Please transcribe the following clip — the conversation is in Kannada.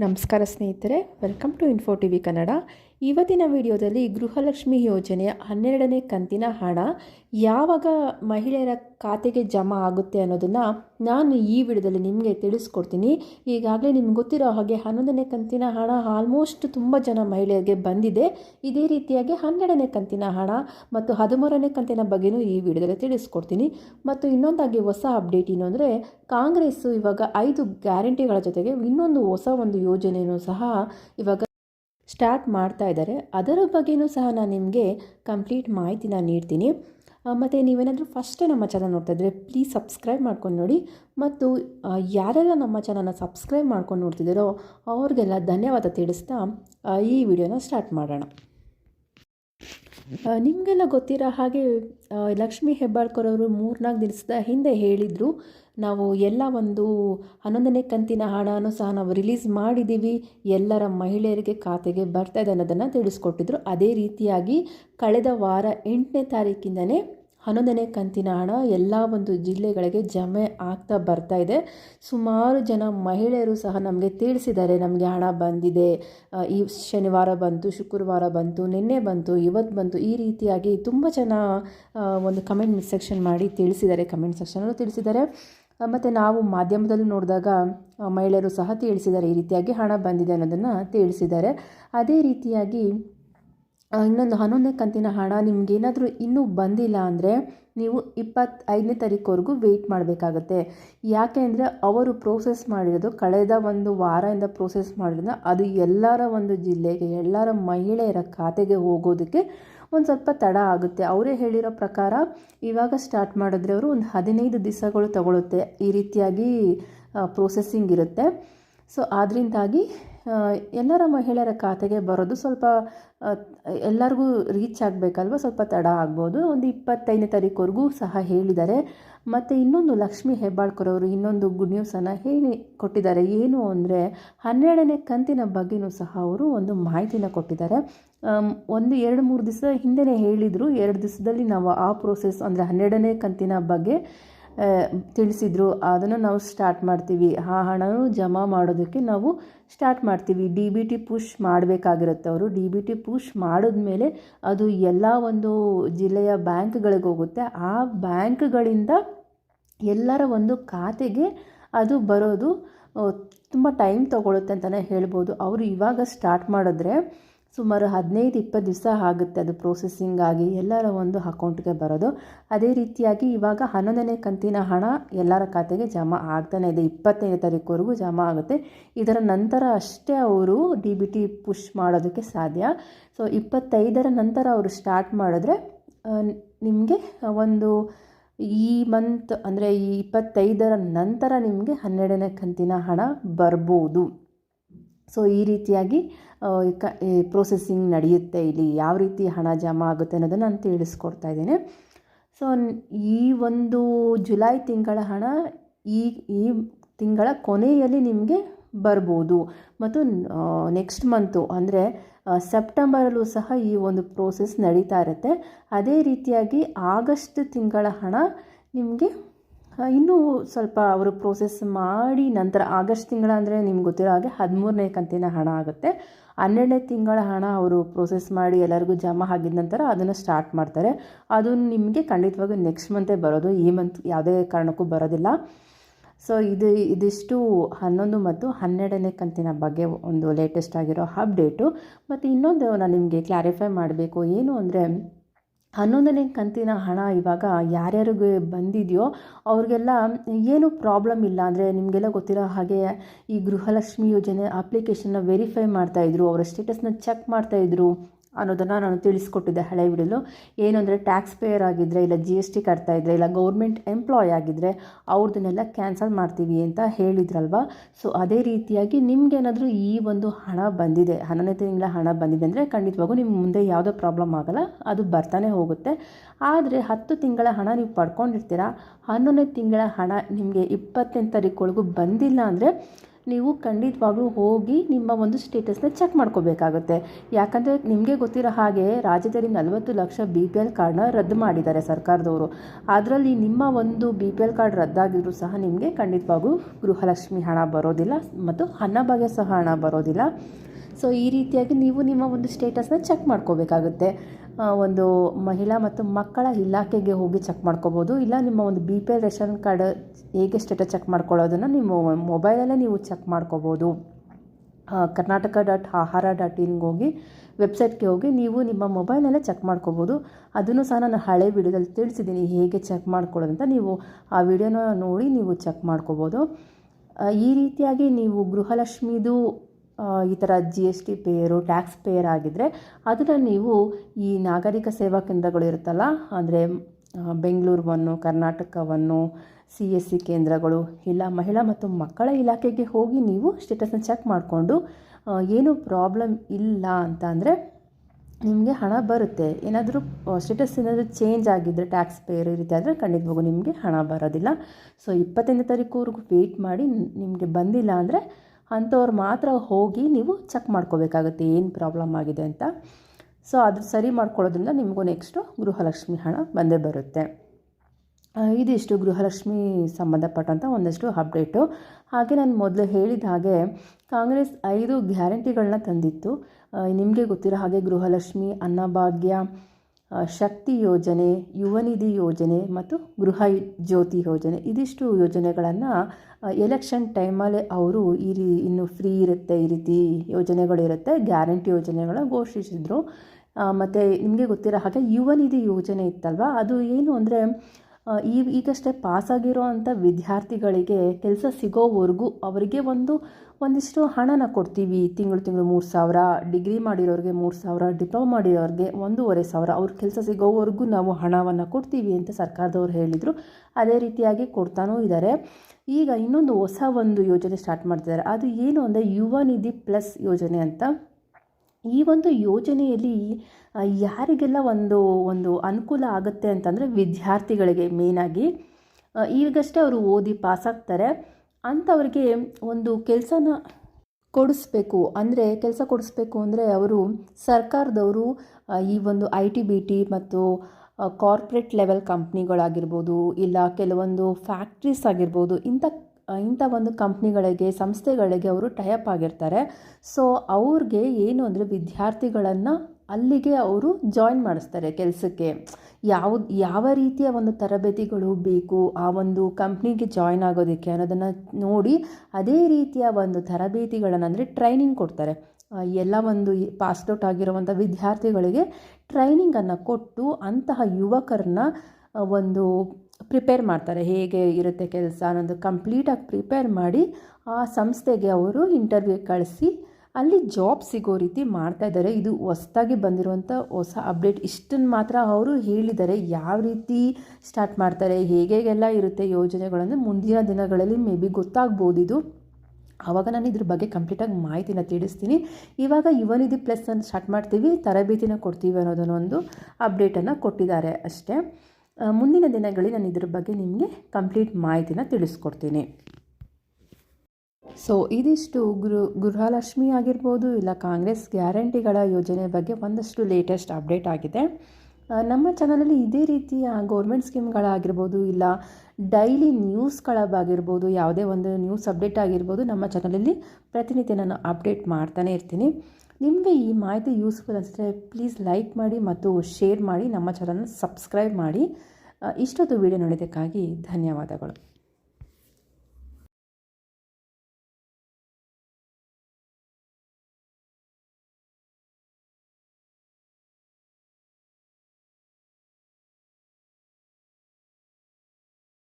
ನಮಸ್ಕಾರ ಸ್ನೇಹಿತರೆ welcome to info T V Kannada ಇವತ್ತಿನ ವಿಡಿಯೋದಲ್ಲಿ ಗೃಹಲಕ್ಷ್ಮಿ ಯೋಜನೆಯ ಹನ್ನೆರಡನೇ ಕಂತಿನ ಹಣ ಯಾವಾಗ ಮಹಿಳೆಯರ ಖಾತೆಗೆ ಜಮಾ ಆಗುತ್ತೆ ಅನ್ನೋದನ್ನು ನಾನು ಈ ವಿಡಿಯೋದಲ್ಲಿ ನಿಮಗೆ ತಿಳಿಸ್ಕೊಡ್ತೀನಿ. ಈಗಾಗಲೇ ನಿಮ್ಗೆ ಗೊತ್ತಿರೋ ಹಾಗೆ ಹನ್ನೊಂದನೇ ಕಂತಿನ ಹಣ ಆಲ್ಮೋಸ್ಟ್ ತುಂಬ ಜನ ಮಹಿಳೆಯರಿಗೆ ಬಂದಿದೆ. ಇದೇ ರೀತಿಯಾಗಿ ಹನ್ನೆರಡನೇ ಕಂತಿನ ಹಣ ಮತ್ತು ಹದಿಮೂರನೇ ಕಂತಿನ ಬಗ್ಗೆನೂ ಈ ವಿಡಿಯೋದಲ್ಲಿ ತಿಳಿಸ್ಕೊಡ್ತೀನಿ. ಮತ್ತು ಇನ್ನೊಂದಾಗಿ ಹೊಸ ಅಪ್ಡೇಟ್ ಏನು ಅಂದರೆ ಕಾಂಗ್ರೆಸ್ಸು ಇವಾಗ ಐದು ಗ್ಯಾರಂಟಿಗಳ ಜೊತೆಗೆ ಇನ್ನೊಂದು ಹೊಸ ಒಂದು ಯೋಜನೆಯೂ ಸಹ ಇವಾಗ ಸ್ಟಾರ್ಟ್ ಮಾಡ್ತಾ ಇದ್ದಾರೆ. ಅದರ ಬಗ್ಗೆನೂ ಸಹ ನಾನು ನಿಮಗೆ ಕಂಪ್ಲೀಟ್ ಮಾಹಿತಿನ ನೀಡ್ತೀನಿ. ಮತ್ತು ನೀವೇನಾದರೂ ಫಸ್ಟೇ ನಮ್ಮ ಚಾನಲ್ ನೋಡ್ತಾ ಇದ್ದರೆ ಪ್ಲೀಸ್ ಸಬ್ಸ್ಕ್ರೈಬ್ ಮಾಡ್ಕೊಂಡು ನೋಡಿ. ಮತ್ತು ಯಾರೆಲ್ಲ ನಮ್ಮ ಚಾನಲ್ನ ಸಬ್ಸ್ಕ್ರೈಬ್ ಮಾಡ್ಕೊಂಡು ನೋಡ್ತಿದ್ದೀರೋ ಅವ್ರಿಗೆಲ್ಲ ಧನ್ಯವಾದ ತಿಳಿಸ್ತಾ ಈ ವಿಡಿಯೋನ ಸ್ಟಾರ್ಟ್ ಮಾಡೋಣ. ನಿಮಗೆಲ್ಲ ಗೊತ್ತಿರೋ ಹಾಗೆ ಲಕ್ಷ್ಮೀ ಹೆಬ್ಬಾಳ್ಕರ್ ಅವರು ಮೂರ್ನಾಲ್ಕು ದಿವಸದ ಹಿಂದೆ ಹೇಳಿದರು ನಾವು ಎಲ್ಲ ಒಂದು ಹನ್ನೊಂದನೇ ಕಂತಿನ ಹಣನೂ ಸಹ ನಾವು ರಿಲೀಸ್ ಮಾಡಿದ್ದೀವಿ. ಎಲ್ಲರ ಮಹಿಳೆಯರಿಗೆ ಖಾತೆಗೆ ಬರ್ತಾ ಇದೆ ಅನ್ನೋದನ್ನು ತಿಳಿಸ್ಕೊಟ್ಟಿದ್ರು. ಅದೇ ರೀತಿಯಾಗಿ ಕಳೆದ ವಾರ ಎಂಟನೇ ತಾರೀಕಿಂದನೇ ಹನ್ನೊಂದನೇ ಕಂತಿನ ಹಣ ಎಲ್ಲ ಒಂದು ಜಿಲ್ಲೆಗಳಿಗೆ ಜಮೆ ಆಗ್ತಾ ಬರ್ತಾ ಇದೆ. ಸುಮಾರು ಜನ ಮಹಿಳೆಯರು ಸಹ ನಮಗೆ ತಿಳಿಸಿದ್ದಾರೆ, ನಮಗೆ ಹಣ ಬಂದಿದೆ. ಈ ಶನಿವಾರ ಬಂತು, ಶುಕ್ರವಾರ ಬಂತು, ನಿನ್ನೆ ಬಂತು, ಇವತ್ತು ಬಂತು. ಈ ರೀತಿಯಾಗಿ ತುಂಬ ಜನ ಒಂದು ಕಮೆಂಟ್ ಸೆಕ್ಷನ್ ಮಾಡಿ ತಿಳಿಸಿದ್ದಾರೆ. ಕಮೆಂಟ್ ಸೆಕ್ಷನಲ್ಲೂ ತಿಳಿಸಿದ್ದಾರೆ. ಮತ್ತು ನಾವು ಮಾಧ್ಯಮದಲ್ಲಿ ನೋಡಿದಾಗ ಮಹಿಳೆಯರು ಸಹ ತಿಳಿಸಿದ್ದಾರೆ, ಈ ರೀತಿಯಾಗಿ ಹಣ ಬಂದಿದೆ ಅನ್ನೋದನ್ನು ತಿಳಿಸಿದ್ದಾರೆ. ಅದೇ ರೀತಿಯಾಗಿ ಇನ್ನೊಂದು ಹನ್ನೊಂದನೇ ಕಂತಿನ ಹಣ ನಿಮಗೇನಾದರೂ ಇನ್ನೂ ಬಂದಿಲ್ಲ ಅಂದರೆ ನೀವು ಇಪ್ಪತ್ತೈದನೇ ತಾರೀಕುವರೆಗೂ ವೆಯ್ಟ್ ಮಾಡಬೇಕಾಗತ್ತೆ. ಯಾಕೆ ಅಂದರೆ ಅವರು ಪ್ರೋಸೆಸ್ ಮಾಡಿರೋದು ಕಳೆದ ಒಂದು ವಾರದಿಂದ ಪ್ರೋಸೆಸ್ ಮಾಡಿರೋದನ್ನ ಅದು ಎಲ್ಲರ ಒಂದು ಜಿಲ್ಲೆಗೆ, ಎಲ್ಲರ ಮಹಿಳೆಯರ ಖಾತೆಗೆ ಹೋಗೋದಕ್ಕೆ ಒಂದು ಸ್ವಲ್ಪ ತಡ ಆಗುತ್ತೆ. ಅವರೇ ಹೇಳಿರೋ ಪ್ರಕಾರ ಇವಾಗ ಸ್ಟಾರ್ಟ್ ಮಾಡಿದ್ರೆ ಅವರು ಒಂದು ಹದಿನೈದು ದಿವಸಗಳು ತಗೊಳುತ್ತೆ. ಈ ರೀತಿಯಾಗಿ ಪ್ರೋಸೆಸ್ಸಿಂಗ್ ಇರುತ್ತೆ. ಸೊ ಆದ್ದರಿಂದಾಗಿ ಎಲ್ಲರ ಮಹಿಳೆಯರ ಖಾತೆಗೆ ಬರೋದು ಸ್ವಲ್ಪ ಎಲ್ಲರಿಗೂ ರೀಚ್ ಆಗಬೇಕಲ್ವ? ಸ್ವಲ್ಪ ತಡ ಆಗ್ಬೋದು. ಒಂದು ಇಪ್ಪತ್ತೈದನೇ ತಾರೀಕುವರೆಗೂ ಸಹ ಹೇಳಿದ್ದಾರೆ. ಮತ್ತು ಇನ್ನೊಂದು ಲಕ್ಷ್ಮೀ ಹೆಬ್ಬಾಳ್ಕರ್ ಅವರು ಇನ್ನೊಂದು ಗುಡ್ ನ್ಯೂಸನ್ನು ಹೇಳಿ ಕೊಟ್ಟಿದ್ದಾರೆ. ಏನು ಅಂದರೆ, ಹನ್ನೆರಡನೇ ಕಂತಿನ ಬಗ್ಗೆನೂ ಸಹ ಅವರು ಒಂದು ಮಾಹಿತಿನ ಕೊಟ್ಟಿದ್ದಾರೆ. ಒಂದು ಎರಡು ಮೂರು ದಿವಸ ಹಿಂದೆನೇ ಹೇಳಿದರು. ಎರಡು ದಿವಸದಲ್ಲಿ ನಾವು ಆ ಪ್ರೋಸೆಸ್ ಅಂದರೆ ಹನ್ನೆರಡನೇ ಕಂತಿನ ಬಗ್ಗೆ ತಿಳಿಸಿದ್ರು, ಅದನ್ನು ನಾವು ಸ್ಟಾರ್ಟ್ ಮಾಡ್ತೀವಿ. ಆ ಹಣನೂ ಜಮಾ ಮಾಡೋದಕ್ಕೆ ನಾವು ಸ್ಟಾರ್ಟ್ ಮಾಡ್ತೀವಿ. ಡಿ ಬಿ ಟಿ ಪುಷ್ ಮಾಡಬೇಕಾಗಿರುತ್ತೆ ಅವರು. ಡಿ ಬಿ ಟಿ ಪುಷ್ ಮಾಡಿದ್ಮೇಲೆ ಅದು ಎಲ್ಲ ಒಂದು ಜಿಲ್ಲೆಯ ಬ್ಯಾಂಕ್ಗಳಿಗೆ ಹೋಗುತ್ತೆ. ಆ ಬ್ಯಾಂಕ್ಗಳಿಂದ ಎಲ್ಲರ ಒಂದು ಖಾತೆಗೆ ಅದು ಬರೋದು ತುಂಬ ಟೈಮ್ ತೊಗೊಳುತ್ತೆ ಅಂತಲೇ ಹೇಳ್ಬೋದು. ಅವರು ಇವಾಗ ಸ್ಟಾರ್ಟ್ ಮಾಡಿದ್ರೆ ಸುಮಾರು ಹದಿನೈದು, ಇಪ್ಪತ್ತು ದಿವಸ ಆಗುತ್ತೆ ಅದು ಪ್ರೋಸೆಸ್ಸಿಂಗ್ ಆಗಿ ಎಲ್ಲರ ಒಂದು ಅಕೌಂಟ್ಗೆ ಬರೋದು. ಅದೇ ರೀತಿಯಾಗಿ ಇವಾಗ ಹನ್ನೊಂದನೇ ಕಂತಿನ ಹಣ ಎಲ್ಲರ ಖಾತೆಗೆ ಜಮಾ ಆಗ್ತಾನೆ ಇದೆ. ಇಪ್ಪತ್ತೈದು ತಾರೀಕುವರೆಗೂ ಜಮಾ ಆಗುತ್ತೆ. ಇದರ ನಂತರ ಅಷ್ಟೇ ಅವರು ಡಿ ಬಿ ಟಿ ಪುಷ್ ಮಾಡೋದಕ್ಕೆ ಸಾಧ್ಯ. ಸೊ ಇಪ್ಪತ್ತೈದರ ನಂತರ ಅವರು ಸ್ಟಾರ್ಟ್ ಮಾಡಿದ್ರೆ ನಿಮಗೆ ಒಂದು ಈ ಮಂತ್ ಅಂದರೆ ಈ ಇಪ್ಪತ್ತೈದರ ನಂತರ ನಿಮಗೆ ಹನ್ನೆರಡನೇ ಕಂತಿನ ಹಣ ಬರ್ಬೋದು. ಸೊ ಈ ರೀತಿಯಾಗಿ ಕ, ಈ ಪ್ರೋಸೆಸ್ಸಿಂಗ್ ನಡೆಯುತ್ತೆ. ಇಲ್ಲಿ ಯಾವ ರೀತಿ ಹಣ ಜಮಾ ಆಗುತ್ತೆ ಅನ್ನೋದನ್ನು ನಾನು ತಿಳಿಸ್ಕೊಡ್ತಾ ಇದ್ದೇನೆ. ಸೊ ಈ ಒಂದು ಜುಲೈ ತಿಂಗಳ ಹಣ ಈ ಈ ತಿಂಗಳ ಕೊನೆಯಲ್ಲಿ ನಿಮಗೆ ಬರ್ಬೋದು. ಮತ್ತು ನೆಕ್ಸ್ಟ್ ಮಂತು ಅಂದರೆ ಸೆಪ್ಟೆಂಬರಲ್ಲೂ ಸಹ ಈ ಒಂದು ಪ್ರೋಸೆಸ್ ನಡೀತಾ ಇರುತ್ತೆ. ಅದೇ ರೀತಿಯಾಗಿ ಆಗಸ್ಟ್ ತಿಂಗಳ ಹಣ ನಿಮಗೆ ಇನ್ನೂ ಸ್ವಲ್ಪ ಅವರು ಪ್ರೋಸೆಸ್ ಮಾಡಿ ನಂತರ ಆಗಸ್ಟ್ ತಿಂಗಳ ಅಂದರೆ ನಿಮ್ಗೆ ಗೊತ್ತಿರೋ ಹಾಗೆ ಹದಿಮೂರನೇ ಕಂತಿನ ಹಣ ಆಗುತ್ತೆ. ಹನ್ನೆರಡನೇ ತಿಂಗಳ ಹಣ ಅವರು ಪ್ರೋಸೆಸ್ ಮಾಡಿ ಎಲ್ಲರಿಗೂ ಜಮಾ ಆಗಿದ ನಂತರ ಅದನ್ನು ಸ್ಟಾರ್ಟ್ ಮಾಡ್ತಾರೆ. ಅದು ನಿಮಗೆ ಖಂಡಿತವಾಗೂ ನೆಕ್ಸ್ಟ್ ಮಂತೇ ಬರೋದು, ಈ ಮಂತ್ ಯಾವುದೇ ಕಾರಣಕ್ಕೂ ಬರೋದಿಲ್ಲ. ಸೊ ಇದು, ಇದಿಷ್ಟು ಹನ್ನೊಂದು ಮತ್ತು ಹನ್ನೆರಡನೇ ಕಂತಿನ ಬಗ್ಗೆ ಒಂದು ಲೇಟೆಸ್ಟ್ ಆಗಿರೋ ಅಪ್ಡೇಟು ಮತ್ತು ಇನ್ನೊಂದು ನಾನು ನಿಮಗೆ ಕ್ಲಾರಿಫೈ ಮಾಡಬೇಕು ಏನು ಅಂದರೆ ಹನ್ನೊಂದನೇ ಕಂತಿನ ಹಣ ಇವಾಗ ಯಾರ್ಯಾರಿಗೆ ಬಂದಿದೆಯೋ ಅವ್ರಿಗೆಲ್ಲ ಏನು ಪ್ರಾಬ್ಲಮ್ ಇಲ್ಲ. ಅಂದರೆ ನಿಮಗೆಲ್ಲ ಗೊತ್ತಿರೋ ಹಾಗೆ ಈ ಗೃಹಲಕ್ಷ್ಮಿ ಯೋಜನೆ ಅಪ್ಲಿಕೇಶನ್ನ ವೆರಿಫೈ ಮಾಡ್ತಾಯಿದ್ರು ಅವರ ಸ್ಟೇಟಸ್ನ ಚೆಕ್ ಮಾಡ್ತಾಯಿದ್ರು ಅನ್ನೋದನ್ನು ನಾನು ತಿಳಿಸ್ಕೊಟ್ಟಿದ್ದೆ ಹಳೆ ಬಿಡಲು ಏನು ಅಂದರೆ ಟ್ಯಾಕ್ಸ್ ಪೇಯರ್ ಆಗಿದ್ದರೆ ಇಲ್ಲ ಜಿ ಎಸ್ ಟಿ ಕಟ್ತಾ ಇದ್ದರೆ ಇಲ್ಲ ಗೌರ್ಮೆಂಟ್ ಎಂಪ್ಲಾಯ್ ಆಗಿದ್ದರೆ ಅವ್ರದನ್ನೆಲ್ಲ ಕ್ಯಾನ್ಸಲ್ ಮಾಡ್ತೀವಿ ಅಂತ ಹೇಳಿದ್ರಲ್ವ? ಸೊ ಅದೇ ರೀತಿಯಾಗಿ ನಿಮಗೇನಾದರೂ ಈ ಒಂದು ಹಣ ಬಂದಿದೆ, ಹನ್ನೊಂದನೇ ತಿಂಗಳ ಹಣ ಬಂದಿದೆ ಅಂದರೆ ಖಂಡಿತವಾಗೂ ನಿಮ್ಮ ಮುಂದೆ ಯಾವುದೋ ಪ್ರಾಬ್ಲಮ್ ಆಗಲ್ಲ, ಅದು ಬರ್ತಾನೆ ಹೋಗುತ್ತೆ. ಆದರೆ ಹತ್ತು ತಿಂಗಳ ಹಣ ನೀವು ಪಡ್ಕೊಂಡಿರ್ತೀರ, ಹನ್ನೊಂದನೇ ತಿಂಗಳ ಹಣ ನಿಮಗೆ ಇಪ್ಪತ್ತನೇ ತಾರೀಕೊಳಗೂ ಬಂದಿಲ್ಲ ಅಂದರೆ ನೀವು ಖಂಡಿತವಾಗ್ಲೂ ಹೋಗಿ ನಿಮ್ಮ ಒಂದು ಸ್ಟೇಟಸ್ನ ಚೆಕ್ ಮಾಡ್ಕೋಬೇಕಾಗುತ್ತೆ. ಯಾಕಂದರೆ ನಿಮಗೆ ಗೊತ್ತಿರೋ ಹಾಗೆ ರಾಜ್ಯದಲ್ಲಿ ನಲವತ್ತು ಲಕ್ಷ ಬಿ ಪಿ ಎಲ್ ಕಾರ್ಡ್ನ ರದ್ದು ಮಾಡಿದ್ದಾರೆ ಸರ್ಕಾರದವರು. ಅದರಲ್ಲಿ ನಿಮ್ಮ ಒಂದು ಬಿ ಪಿ ಎಲ್ ಕಾರ್ಡ್ ರದ್ದಾಗಿದ್ರೂ ಸಹ ನಿಮಗೆ ಖಂಡಿತವಾಗೂ ಗೃಹಲಕ್ಷ್ಮಿ ಹಣ ಬರೋದಿಲ್ಲ ಮತ್ತು ಅನ್ನಭಾಗ್ಯ ಸಹ ಹಣ ಬರೋದಿಲ್ಲ. ಸೊ ಈ ರೀತಿಯಾಗಿ ನೀವು ನಿಮ್ಮ ಒಂದು ಸ್ಟೇಟಸ್ನ ಚೆಕ್ ಮಾಡ್ಕೋಬೇಕಾಗುತ್ತೆ. ಒಂದು ಮಹಿಳಾ ಮತ್ತು ಮಕ್ಕಳ ಇಲಾಖೆಗೆ ಹೋಗಿ ಚೆಕ್ ಮಾಡ್ಕೋಬೋದು. ಇಲ್ಲ ನಿಮ್ಮ ಒಂದು B P L ration card ಹೇಗೆ ಸ್ಟೇಟಸ್ ಚೆಕ್ ಮಾಡ್ಕೊಳ್ಳೋದನ್ನು ನಿಮ್ಮ ಮೊಬೈಲಲ್ಲೇ ನೀವು ಚೆಕ್ ಮಾಡ್ಕೋಬೋದು. ಕರ್ನಾಟಕ ಡಾಟ್ ಆಹಾರ ಡಾಟ್ ಇನ್ಗೆ ಹೋಗಿ ವೆಬ್ಸೈಟ್ಗೆ ಹೋಗಿ ನೀವು ನಿಮ್ಮ ಮೊಬೈಲಲ್ಲೇ ಚೆಕ್ ಮಾಡ್ಕೋಬೋದು. ಅದನ್ನು ಸಹ ನಾನು ಹಳೆ ವಿಡಿಯೋದಲ್ಲಿ ತಿಳಿಸಿದ್ದೀನಿ ಹೇಗೆ ಚೆಕ್ ಮಾಡ್ಕೊಳ್ಳೋದಂತ ನೀವು ಆ ವಿಡಿಯೋನ ನೋಡಿ ನೀವು ಚೆಕ್ ಮಾಡ್ಕೋಬೋದು. ಈ ರೀತಿಯಾಗಿ ನೀವು ಗೃಹಲಕ್ಷ್ಮಿದು ಈ ಥರ G S T payer tax payer ಆಗಿದ್ದರೆ ಅದನ್ನು ನೀವು ಈ ನಾಗರಿಕ ಸೇವಾ ಕೇಂದ್ರಗಳು ಇರುತ್ತಲ್ಲ, ಅಂದರೆ ಬೆಂಗಳೂರು ಒನ್ನು ಕರ್ನಾಟಕವನ್ನು ಸಿ ಎಸ್ ಸಿ ಕೇಂದ್ರಗಳು, ಇಲ್ಲ ಮಹಿಳಾ ಮತ್ತು ಮಕ್ಕಳ ಇಲಾಖೆಗೆ ಹೋಗಿ ನೀವು ಸ್ಟೇಟಸ್ನ ಚೆಕ್ ಮಾಡಿಕೊಂಡು ಏನು ಪ್ರಾಬ್ಲಮ್ ಇಲ್ಲ ಅಂತ ಅಂದರೆ ನಿಮಗೆ ಹಣ ಬರುತ್ತೆ. ಏನಾದರೂ ಸ್ಟೇಟಸ್ ಏನಾದರೂ ಚೇಂಜ್ ಆಗಿದ್ದರೆ ಟ್ಯಾಕ್ಸ್ ಪೇಯರ್ ಈ ರೀತಿ ಆದರೆ ಖಂಡಿತವಾಗೂ ನಿಮಗೆ ಹಣ ಬರೋದಿಲ್ಲ. ಸೊ ಇಪ್ಪತ್ತೈದನೇ ತಾರೀಕುವರೆಗೂ ವೆಯ್ಟ್ ಮಾಡಿ, ನಿಮಗೆ ಬಂದಿಲ್ಲ ಅಂದರೆ ಅಂಥವ್ರು ಮಾತ್ರ ಹೋಗಿ ನೀವು ಚೆಕ್ ಮಾಡ್ಕೋಬೇಕಾಗುತ್ತೆ, ಏನು ಪ್ರಾಬ್ಲಮ್ ಆಗಿದೆ ಅಂತ. ಸೊ ಅದು ಸರಿ ಮಾಡ್ಕೊಳ್ಳೋದ್ರಿಂದ ನಿಮಗೂ ನೆಕ್ಸ್ಟು ಗೃಹಲಕ್ಷ್ಮಿ ಹಣ ಬಂದೇ ಬರುತ್ತೆ. ಇದಿಷ್ಟು ಗೃಹಲಕ್ಷ್ಮಿ ಸಂಬಂಧಪಟ್ಟಂಥ ಒಂದಷ್ಟು ಅಪ್ಡೇಟು ಹಾಗೆ ನಾನು ಮೊದಲು ಹೇಳಿದ ಹಾಗೆ ಕಾಂಗ್ರೆಸ್ ಐದು ಗ್ಯಾರಂಟಿಗಳನ್ನ ತಂದಿತ್ತು. ನಿಮಗೆ ಗೊತ್ತಿರೋ ಹಾಗೆ ಗೃಹಲಕ್ಷ್ಮಿ ಅನ್ನಭಾಗ್ಯ ಶಕ್ತಿ ಯೋಜನೆ, ಯುವನಿಧಿ ಯೋಜನೆ ಮತ್ತು ಗೃಹ ಜ್ಯೋತಿ ಯೋಜನೆ ಇದಿಷ್ಟು ಯೋಜನೆಗಳನ್ನು ಎಲೆಕ್ಷನ್ ಟೈಮಲ್ಲಿ ಅವರು ಈ ರೀ, ಇನ್ನು ಫ್ರೀ ಇರುತ್ತೆ ಈ ರೀತಿ ಯೋಜನೆಗಳಿರುತ್ತೆ ಗ್ಯಾರಂಟಿ ಯೋಜನೆಗಳ ಘೋಷಿಸಿದರು. ಮತ್ತು ನಿಮಗೆ ಗೊತ್ತಿರೋ ಹಾಗೆ ಯುವನಿಧಿ ಯೋಜನೆ ಇತ್ತಲ್ವ? ಅದು ಏನು ಅಂದರೆ ಈ ಈಗಷ್ಟೇ ಪಾಸಾಗಿರೋ ಅಂಥ ವಿದ್ಯಾರ್ಥಿಗಳಿಗೆ ಕೆಲಸ ಸಿಗೋವರೆಗೂ ಅವರಿಗೆ ಒಂದು, ಒಂದಿಷ್ಟು ಹಣನ ಕೊಡ್ತೀವಿ. ತಿಂಗಳು ತಿಂಗಳು ಮೂರು ಸಾವಿರ, ಡಿಗ್ರಿ ಮಾಡಿರೋರಿಗೆ ಮೂರು ಸಾವಿರ, ಡಿಪ್ಲೊಮಾ ಮಾಡಿರೋರಿಗೆ ಒಂದೂವರೆ ಸಾವಿರ. ಅವ್ರ ಕೆಲಸ ಸಿಗೋವರೆಗೂ ನಾವು ಹಣವನ್ನು ಕೊಡ್ತೀವಿ ಅಂತ ಸರ್ಕಾರದವ್ರು ಹೇಳಿದರು. ಅದೇ ರೀತಿಯಾಗಿ ಕೊಡ್ತಾನೂ ಇದ್ದಾರೆ ಈಗ ಇನ್ನೊಂದು ಹೊಸ ಒಂದು ಯೋಜನೆ ಸ್ಟಾರ್ಟ್ ಮಾಡ್ತಿದ್ದಾರೆ ಅದು ಏನು ಅಂದರೆ ಯುವ ನಿಧಿ ಪ್ಲಸ್ ಯೋಜನೆ ಅಂತ. ಈ ಒಂದು ಯೋಜನೆಯಲ್ಲಿ ಯಾರಿಗೆಲ್ಲ ಒಂದು ಒಂದು ಅನುಕೂಲ ಆಗುತ್ತೆ ಅಂತಂದರೆ ವಿದ್ಯಾರ್ಥಿಗಳಿಗೆ ಮೇನಾಗಿ ಈಗಷ್ಟೇ ಅವರು ಓದಿ ಪಾಸಾಗ್ತಾರೆ ಅಂಥವ್ರಿಗೆ ಒಂದು ಕೆಲಸನ ಕೊಡಿಸ್ಬೇಕು, ಅಂದರೆ ಕೆಲಸ ಕೊಡಿಸ್ಬೇಕು ಅಂದರೆ ಅವರು ಸರ್ಕಾರದವರು ಈ ಒಂದು ಐ ಟಿ ಬಿ ಟಿ ಮತ್ತು ಕಾರ್ಪೊರೇಟ್ ಲೆವೆಲ್ ಕಂಪ್ನಿಗಳಾಗಿರ್ಬೋದು ಇಲ್ಲ ಕೆಲವೊಂದು ಫ್ಯಾಕ್ಟ್ರೀಸ್ ಆಗಿರ್ಬೋದು, ಇಂಥ ಇಂಥ ಒಂದು ಕಂಪ್ನಿಗಳಿಗೆ, ಸಂಸ್ಥೆಗಳಿಗೆ ಅವರು ಟೈಅಪ್ ಆಗಿರ್ತಾರೆ. ಸೊ, ಅವ್ರಿಗೆ ಏನು ಅಂದರೆ ವಿದ್ಯಾರ್ಥಿಗಳನ್ನು ಅಲ್ಲಿಗೆ ಅವರು ಜಾಯಿನ್ ಮಾಡಿಸ್ತಾರೆ ಕೆಲಸಕ್ಕೆ. ಯಾವ ಯಾವ ರೀತಿಯ ಒಂದು ತರಬೇತಿಗಳು ಬೇಕು, ಆ ಒಂದು ಕಂಪ್ನಿಗೆ ಜಾಯಿನ್ ಆಗೋದಕ್ಕೆ ಅನ್ನೋದನ್ನು ನೋಡಿ, ಅದೇ ರೀತಿಯ ಒಂದು ತರಬೇತಿಗಳನ್ನು ಅಂದರೆ ಟ್ರೈನಿಂಗ್ ಕೊಡ್ತಾರೆ. ಎಲ್ಲ ಒಂದು ಪಾಸ್ಔಟ್ ಆಗಿರುವಂಥ ವಿದ್ಯಾರ್ಥಿಗಳಿಗೆ ಟ್ರೈನಿಂಗನ್ನು ಕೊಟ್ಟು ಅಂತಹ ಯುವಕರನ್ನ ಒಂದು ಪ್ರಿಪೇರ್ ಮಾಡ್ತಾರೆ. ಹೇಗೆ ಇರುತ್ತೆ ಕೆಲಸ ಅನ್ನೋದು ಕಂಪ್ಲೀಟಾಗಿ ಪ್ರಿಪೇರ್ ಮಾಡಿ ಆ ಸಂಸ್ಥೆಗೆ ಅವರು ಇಂಟರ್ವ್ಯೂ ಕಳಿಸಿ ಅಲ್ಲಿ ಜಾಬ್ ಸಿಗೋ ರೀತಿ ಮಾಡ್ತಾ ಇದ್ದಾರೆ. ಇದು ಹೊಸ್ದಾಗಿ ಬಂದಿರುವಂಥ ಹೊಸ ಅಪ್ಡೇಟ್ ಇಷ್ಟನ್ನು ಮಾತ್ರ ಅವರು ಹೇಳಿದ್ದಾರೆ. ಯಾವ ರೀತಿ ಸ್ಟಾರ್ಟ್ ಮಾಡ್ತಾರೆ, ಹೇಗೆಲ್ಲ ಇರುತ್ತೆ ಯೋಜನೆಗಳನ್ನು ಮುಂದಿನ ದಿನಗಳಲ್ಲಿ ಮೇ ಬಿ ಗೊತ್ತಾಗ್ಬೋದು ಇದು. ಆವಾಗ ನಾನು ಇದ್ರ ಬಗ್ಗೆ ಕಂಪ್ಲೀಟಾಗಿ ಮಾಹಿತಿನ ತಿಳಿಸ್ತೀನಿ. ಇವಾಗ ಯುವನಿಧಿ ಪ್ಲಸ್ ಅನ್ನು ಸ್ಟಾರ್ಟ್ ಮಾಡ್ತೀವಿ, ತರಬೇತಿನ ಕೊಡ್ತೀವಿ ಅನ್ನೋದನ್ನೊಂದು ಅಪ್ಡೇಟನ್ನು ಕೊಟ್ಟಿದ್ದಾರೆ ಅಷ್ಟೇ. ಮುಂದಿನ ದಿನಗಳಲ್ಲಿ ನಾನು ಇದ್ರ ಬಗ್ಗೆ ನಿಮಗೆ ಕಂಪ್ಲೀಟ್ ಮಾಹಿತಿನ ತಿಳಿಸ್ಕೊಡ್ತೀನಿ. ಸೊ ಇದಿಷ್ಟು ಗೃಹ ಗೃಹಲಕ್ಷ್ಮಿ ಆಗಿರ್ಬೋದು, ಇಲ್ಲ ಕಾಂಗ್ರೆಸ್ ಗ್ಯಾರಂಟಿಗಳ ಯೋಜನೆ ಬಗ್ಗೆ ಒಂದಷ್ಟು ಲೇಟೆಸ್ಟ್ ಅಪ್ಡೇಟ್ ಆಗಿದೆ. ನಮ್ಮ ಚಾನಲಲ್ಲಿ ಇದೇ ರೀತಿಯ ಗೌರ್ಮೆಂಟ್ ಸ್ಕೀಮ್ಗಳಾಗಿರ್ಬೋದು ಇಲ್ಲ ಡೈಲಿ ನ್ಯೂಸ್ಗಳಾಗಿರ್ಬೋದು ಯಾವುದೇ ಒಂದು ನ್ಯೂಸ್ ಅಪ್ಡೇಟ್ ಆಗಿರ್ಬೋದು, ನಮ್ಮ ಚಾನಲಲ್ಲಿ ಪ್ರತಿನಿತ್ಯ ನಾನು ಅಪ್ಡೇಟ್ ಮಾಡ್ತಾನೆ ಇರ್ತೀನಿ. ನಿಮಗೆ ಈ ಮಾಹಿತಿ ಯೂಸ್ಫುಲ್ ಅನಿಸಿದ್ರೆ ಪ್ಲೀಸ್ ಲೈಕ್ ಮಾಡಿ ಮತ್ತು ಶೇರ್ ಮಾಡಿ, ನಮ್ಮ ಚಾನಲ್ನ ಸಬ್ಸ್ಕ್ರೈಬ್ ಮಾಡಿ. ಇಷ್ಟೊತ್ತು ವಿಡಿಯೋ ನೋಡಿದ್ದಕ್ಕಾಗಿ ಧನ್ಯವಾದಗಳು.